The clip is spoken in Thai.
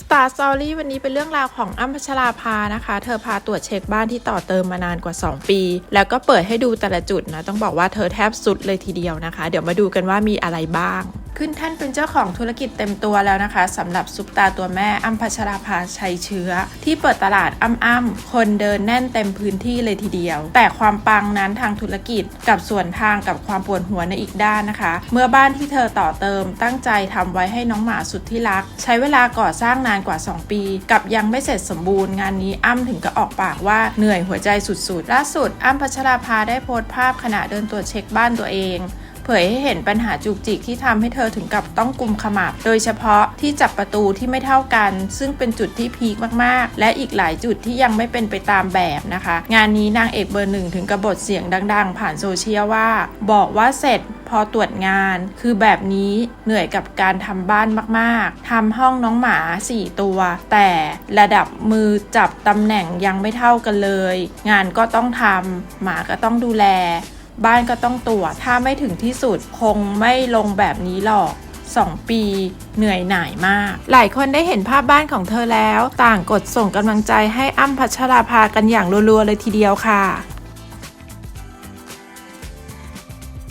Star Story วันนี้เป็นเรื่องราวของอ้ำพัชราภานะคะ เธอพาตรวจเช็คบ้านที่ต่อเติมมานานกว่า 2 ปี แล้วก็เปิดให้ดูแต่ละจุดนะ ต้องบอกว่าเธอแทบสุดเลยทีเดียวนะคะ เดี๋ยวมาดูกันว่ามีอะไรบ้าง ขึ้นแท่านเป็นเจ้าของธุรกิจเต็มตัวแล้วนะคะสำหรับซุปตาตัวแม่อ้ำพัชราภาชัยเชื้อ ที่เปิดตลาดอ้ำอ้ำคนเดินแน่นเต็มพื้นที่เลยทีเดียว แต่ความปังนั้นทางธุรกิจกับส่วนทางกับความปวดหัวในอีกด้านนะคะ เมื่อบ้านที่เธอต่อเติมตั้งใจทำไว้ให้น้องหมาสุดที่รัก ใช้เวลาก่อสร้างนานกว่า 2 ปี กับยังไม่เสร็จสมบูรณ์งานนี้อ้ำถึงกับออกปากว่าเหนื่อยหัวใจสุดๆล่าสุดอ้ำพัชราภาได้โพสต์ภาพขณะเดินตรวจเช็คบ้านตัวเอง ผยให้เห็นปัญหาจุกจิกที่ทำให้เธอถึงกับต้องกุมขมับ โดยเฉพาะที่จับประตูที่ไม่เท่ากัน ซึ่งเป็นจุดที่พีคมากๆ และอีกหลายจุดที่ยังไม่เป็นไปตามแบบนะคะ งานนี้นางเอกเบอร์หนึ่งถึงกับบทเสียงดัง ๆ ผ่านโซเชียลว่า บอกว่าเสร็จพอตรวจงานคือแบบนี้เหนื่อยกับการทำบ้านมากๆทำห้องน้องหมา 4 ตัว แต่ระดับมือจับตำแหน่งยังไม่เท่ากันเลย งานก็ต้องทำหมาก็ต้องดูแล บ้านก็ต้องตัว ถ้าไม่ถึงที่สุดคงไม่ลงแบบนี้หรอก2 ปีเหนื่อยหน่ายมาก หลายคนได้เห็นภาพบ้านของเธอแล้ว ต่างกดส่งกำลังใจให้อ้ำพัชราภากันอย่างรัวๆเลยทีเดียวค่ะ